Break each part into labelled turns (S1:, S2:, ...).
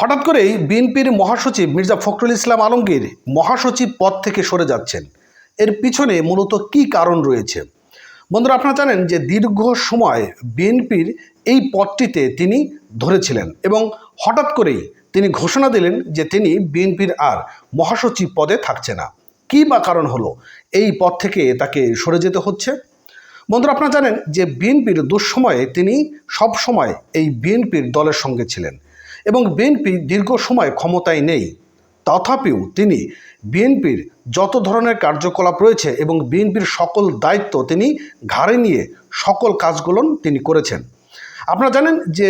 S1: হঠাৎ করেই বিএনপির মহাসচিব মির্জা ফখরুল ইসলাম আলমগীর মহাসচিব পদ থেকে সরে যাচ্ছেন এর পিছনে মূলত কি কারণ রয়েছে বন্ধুরা আপনারা জানেন যে দীর্ঘ সময় বিএনপির এই পদটিতে তিনি ধরেছিলেন এবং হঠাৎ করেই তিনি ঘোষণা দিলেন যে তিনি বিএনপির আর মহাসচিব পদে থাকছে না কি বা কারণ হলো এই পদ থেকে তাকে সরে যেতে হচ্ছে বন্ধুরা আপনারা জানেন যে বিএনপির দুঃসময়ে তিনি সব সময় এই বিএনপির দলের সঙ্গে ছিলেন এবং বিএনপি দীর্ঘ সময় ক্ষমতায় নেই তথাপিও তিনি বিএনপির যত ধরনের কার্যকলাপ রয়েছে এবং বিএনপির সকল দায়িত্ব তিনি ঘাড়ে নিয়ে সকল কাজগুলো তিনি করেছেন আপনারা জানেন যে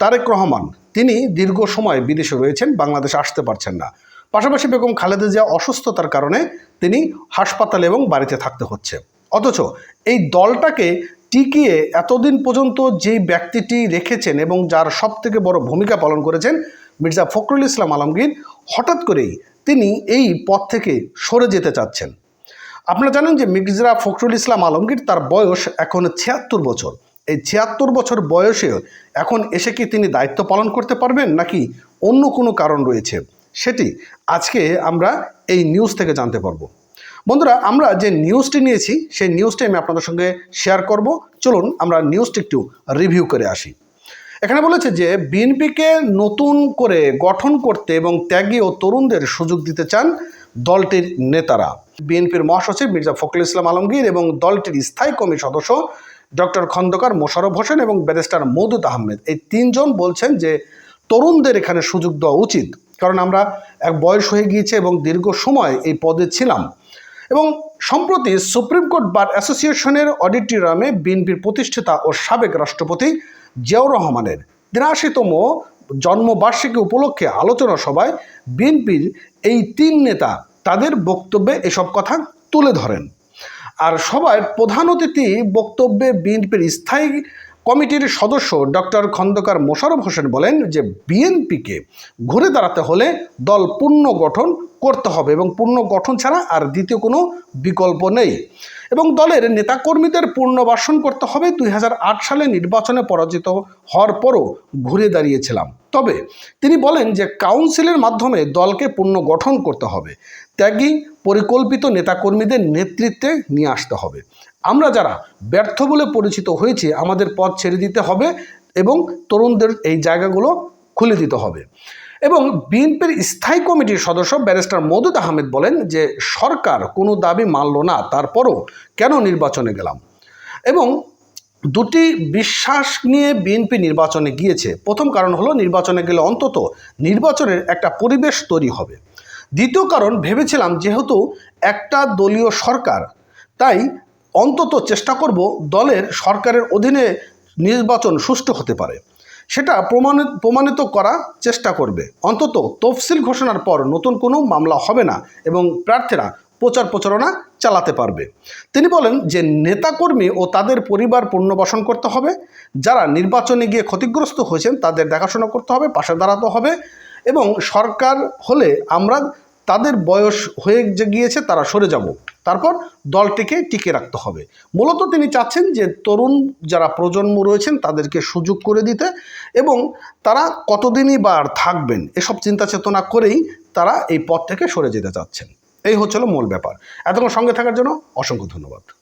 S1: তারেক রহমান তিনি দীর্ঘ সময় বিদেশে রয়েছেন বাংলাদেশে আসতে পারছেন না পাশাপাশি বেগম খালেদা জিয়া অসুস্থতার কারণে তিনি হাসপাতালে এবং বাড়িতে থাকতে হচ্ছে অথচ এই দলটাকে টিকিয়ে এতদিন পর্যন্ত যে ব্যক্তিটি রেখেছেন এবং যার সবথেকে বড় ভূমিকা পালন করেছেন মির্জা ফখরুল ইসলাম আলমগীর হঠাৎ করেই তিনি এই পথ থেকে সরে যেতে চাচ্ছেন আপনারা জানেন যে মির্জা ফখরুল ইসলাম আলমগীর তার বয়স এখন ছিয়াত্তর বছর এই ছিয়াত্তর বছর বয়সেও এখন এসে কি তিনি দায়িত্ব পালন করতে পারবেন নাকি অন্য কোনো কারণ রয়েছে সেটি আজকে আমরা এই নিউজ থেকে জানতে পারবো বন্ধুরা আমরা যে নিউজটি নিয়েছি সেই নিউজটি আমি আপনাদের সঙ্গে শেয়ার করব চলুন আমরা নিউজটি একটু রিভিউ করে আসি এখানে বলেছে যে বিএনপিকে নতুন করে গঠন করতে এবং ত্যাগী ও তরুণদের সুযোগ দিতে চান দলটির নেতারা বিএনপির মহাসচিব মির্জা ফখরুল ইসলাম আলমগীর এবং দলটির স্থায়ী কমিটির সদস্য ডক্টর খন্দকার মোশারফ হোসেন এবং ব্যারিস্টার মৌদুদ আহমেদ এই তিনজন বলছেন যে তরুণদের এখানে সুযোগ দেওয়া উচিত কারণ আমরা এক বয়স হয়ে গিয়েছে এবং দীর্ঘ সময় এই পদে ছিলাম এবং সম্প্রতি সুপ্রিম কোর্ট বার অ্যাসোসিয়েশনের অডিটোরিয়ামে বিএনপির প্রতিষ্ঠাতা ও সাবেক রাষ্ট্রপতি জিয়াউর রহমানের তিরাশিতম জন্মবার্ষিকী উপলক্ষে আলোচনা সভায় বিএনপির এই তিন নেতা তাদের বক্তব্যে এসব কথা তুলে ধরেন আর সবার প্রধান অতিথি বক্তব্যে বিএনপির স্থায়ী কমিটির সদস্য ডক্টর খন্দকার মোশারফ হোসেন বলেন যে বিএনপিকে ঘুরে দাঁড়াতে হলে দল পূর্ণ গঠন করতে হবে এবং পূর্ণ গঠন ছাড়া আর দ্বিতীয় কোনো বিকল্প নেই এবং দলের নেতাকর্মীদের পূর্ণবাসন করতে হবে দুই সালে নির্বাচনে পরাজিত হওয়ার পরও ঘুরে দাঁড়িয়েছিলাম তবে তিনি বলেন যে কাউন্সিলের মাধ্যমে দলকে পূর্ণ গঠন করতে হবে ত্যাগী পরিকল্পিত নেতাকর্মীদের নেতৃত্বে নিয়ে আসতে হবে আমরা যারা ব্যর্থ বলে পরিচিত হয়েছি আমাদের পথ ছেড়ে দিতে হবে এবং তরুণদের এই জায়গাগুলো খুলে দিতে হবে এবং বিএনপির স্থায়ী কমিটির সদস্য ব্যারিস্টার মদুদ আহমেদ বলেন যে সরকার কোনো দাবি মানল না তারপরও কেন নির্বাচনে গেলাম এবং দুটি বিশ্বাস নিয়ে বিএনপি নির্বাচনে গিয়েছে প্রথম কারণ হলো নির্বাচনে গেলে অন্তত নির্বাচনের একটা পরিবেশ তৈরি হবে দ্বিতীয় কারণ ভেবেছিলাম যেহেতু একটা দলীয় সরকার তাই অন্তত চেষ্টা করব দলের সরকারের অধীনে নির্বাচন সুষ্ঠু হতে পারে সেটা প্রমাণিত প্রমাণিত করা চেষ্টা করবে অন্তত তফসিল ঘোষণার পর নতুন কোনো মামলা হবে না এবং প্রার্থীরা প্রচার প্রচারণা চালাতে পারবে তিনি বলেন যে নেতাকর্মী ও তাদের পরিবার পুনর্বাসন করতে হবে যারা নির্বাচনে গিয়ে ক্ষতিগ্রস্ত হয়েছেন তাদের দেখাশোনা করতে হবে পাশে দাঁড়াতে হবে এবং সরকার হলে আমরা তাদের বয়স হয়ে গিয়েছে তারা সরে যাব তারপর দলটিকে টিকে রাখতে হবে মূলত তিনি চাচ্ছেন যে তরুণ যারা প্রজন্ম রয়েছেন তাদেরকে সুযোগ করে দিতে এবং তারা কতদিনই বা আর থাকবেন এসব চিন্তা চেতনা করেই তারা এই পথ থেকে সরে যেতে চাচ্ছেন এই হচ্ছিল মূল ব্যাপার এতক্ষণ সঙ্গে থাকার জন্য অসংখ্য ধন্যবাদ